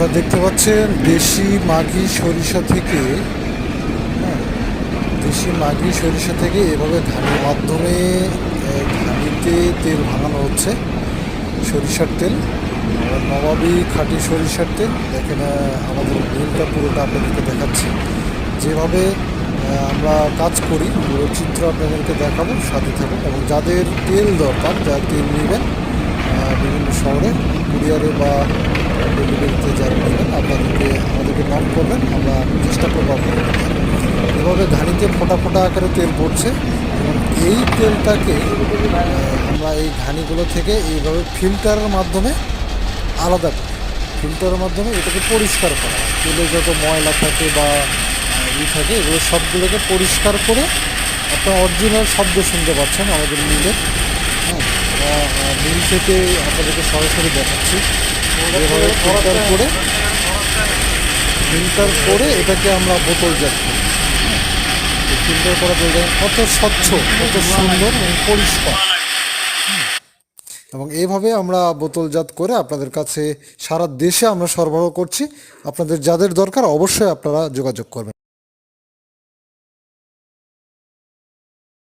আপনারা দেখতে পাচ্ছেন দেশি মাঘি সরিষা থেকে হ্যাঁ, দেশি মাঘি সরিষা থেকে এভাবে ধানের মাধ্যমে ঘানিতে তেল ভাঙানো হচ্ছে সরিষার তেল। নবাবী খাঁটি সরিষার তেল। দেখেন আমাদের মিলটা পুরোটা আপনাদেরকে দেখাচ্ছি। যেভাবে আমরা কাজ করি পুরো চিত্র আপনাদেরকে দেখাবো সাথে থাকুন। এবং যাদের তেল দরকার যারা তেল নেবেন বিভিন্ন শহরে কুরিয়ারে বা ডেলিভারিতে যারা আপনাদেরকে আমাদেরকে নক করবেন, আমরা চেষ্টা করব আপনাদের। এভাবে ঘানিতে ফোটা ফোটা আকারে তেল পড়ছে এবং এই তেলটাকে আমরা এই ঘানিগুলো থেকে এইভাবে ফিল্টারের মাধ্যমে আলাদা করি। ফিল্টারের মাধ্যমে এটাকে পরিষ্কার করা তেলে যত ময়লা থাকে বা ই থাকে, এগুলো সবগুলোকে পরিষ্কার করে আপনার অরিজিনাল শব্দ শুনতে পাচ্ছেন আমাদের মিলের হ্যাঁ মিল থেকে আপনাদেরকে সরাসরি দেখাচ্ছি। এভাবে ফিল্টার করে ফিল্টার করে এটাকে আমরা বোতলজাত করি। ফিল্টার করা বলতে কত স্বচ্ছ, কত সুন্দর এবং পরিষ্কার। এবং এইভাবে আমরা বোতলজাত করে আপনাদের কাছে সারা দেশে আমরা সরবরাহ করছি। আপনাদের যাদের দরকার অবশ্যই আপনারা যোগাযোগ করবেন।